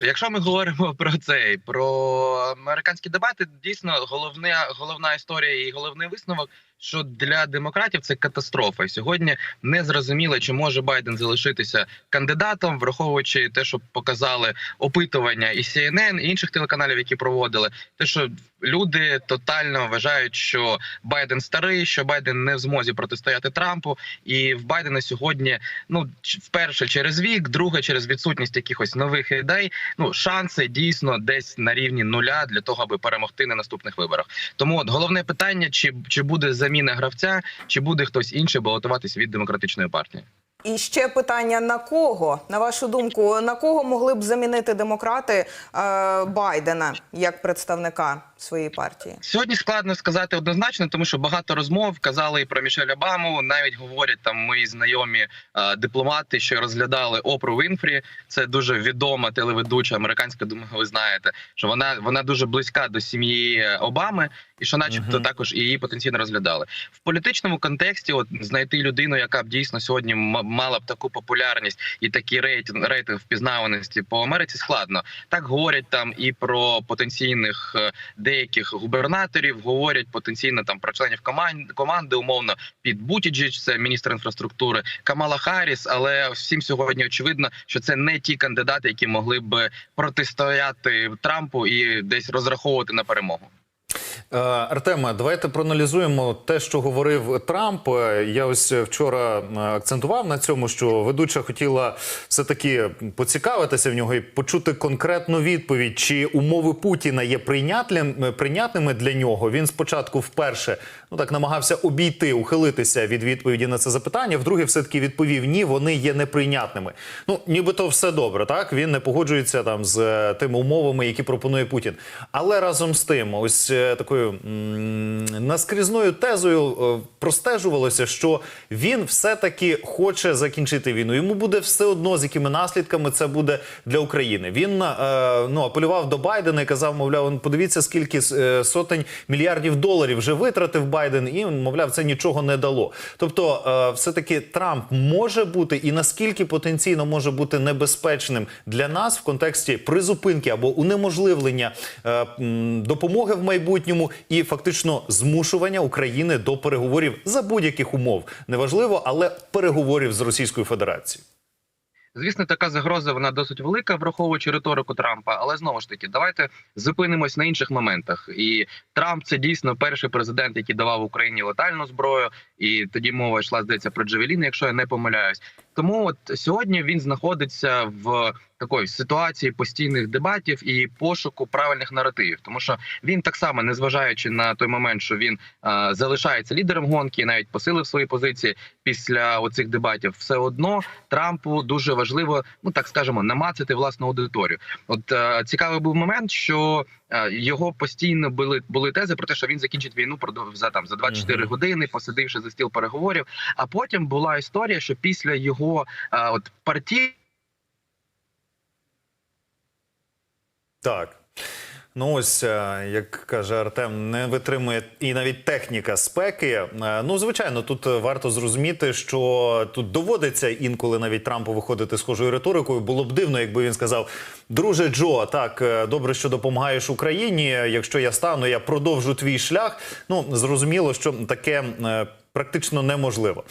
Якщо ми говоримо про цей про американські дебати, дійсно головне головна історія і головний висновок, що для демократів це катастрофа. І сьогодні не зрозуміло, чи може Байден залишитися кандидатом, враховуючи те, що показали опитування і CNN, і інших телеканалів, які проводили, те, що люди тотально вважають, що Байден старий, що Байден не в змозі протистояти Трампу, і в Байдена сьогодні ну вперше через вік, друге через відсутність якихось нових ідей. Ну шанси дійсно десь на рівні нуля для того, аби перемогти на наступних виборах. Тому от головне питання: чи, чи буде заміна гравця, чи буде хтось інший балотуватись від демократичної партії. І ще питання: на кого, на вашу думку, на кого могли б замінити демократи е, Байдена як представника своєї партії? Сьогодні складно сказати однозначно, тому що багато розмов казали і про Мішель Обаму. Навіть говорять там мої знайомі е, дипломати, що розглядали Опру Вінфрі. Це дуже відома телеведуча американська. Думаю, ви знаєте, що вона вона дуже близька до сім'ї Обами, і що, начебто, Мгм. також і її потенційно розглядали в політичному контексті. От знайти людину, яка б дійсно сьогодні мала б таку популярність і такий рейтинг рейтинг впізнаваності по Америці складно. Так говорять там і про потенційних е, деяких губернаторів, говорять потенційно там про членів команд команди, умовно під Бутіджіч, це міністр інфраструктури, Камала Харріс. Але всім сьогодні очевидно, що це не ті кандидати, які могли б протистояти Трампу і десь розраховувати на перемогу. Е, Артема, давайте проаналізуємо те, що говорив Трамп. Е, Я ось вчора е, акцентував на цьому, що ведуча хотіла все таки поцікавитися в нього і почути конкретну відповідь, чи умови Путіна є прийнятними для нього. Він спочатку вперше ну так намагався обійти, ухилитися від відповіді на це запитання. Вдруге, все таки відповів ні, вони є неприйнятними. Ну нібито все добре, так він не погоджується там з тими умовами, які пропонує Путін. Але разом з тим, ось е, такою наскрізною тезою е, простежувалося, що він все-таки хоче закінчити війну. Йому буде все одно, з якими наслідками це буде для України. Він е, ну апелював до Байдена і казав, мовляв, «Ну, подивіться, скільки е, сотень мільярдів доларів вже витратив Байден, і мовляв, це нічого не дало. Тобто, е, все-таки Трамп може бути і наскільки потенційно може бути небезпечним для нас в контексті призупинки або унеможливлення допомоги в майбутньому і фактично змушування України до переговорів за будь-яких умов. Неважливо, але переговорів з Російською Федерацією. Звісно, така загроза вона досить велика, враховуючи риторику Трампа. Але знову ж таки, давайте зупинимось на інших моментах. І Трамп це дійсно перший президент, який давав Україні летальну зброю. І тоді мова йшла здається про Джавеліни, якщо я не помиляюсь. Тому от сьогодні він знаходиться в такої ситуації постійних дебатів і пошуку правильних наративів, тому що він так само, незважаючи на той момент, що він е, залишається лідером гонки, навіть посилив свої позиції після оцих дебатів, все одно Трампу дуже важливо, ну так скажемо, намацати власну аудиторію. От е, цікавий був момент, що його постійно були були тези про те, що він закінчить війну за там за 24 Мгм. години, посидивши за стіл переговорів. А потім була історія, що після його е, от партії. Так. Ну ось, е, як каже Артем, не витримує і навіть техніка спеки. Е, Ну, звичайно, тут е, варто зрозуміти, що тут доводиться інколи навіть Трампу виходити схожою риторикою. Було б дивно, якби він сказав: Друже Джо, так добре, що допомагаєш Україні. Якщо я стану, я продовжу твій шлях. Ну зрозуміло, що таке. Практично неможливо.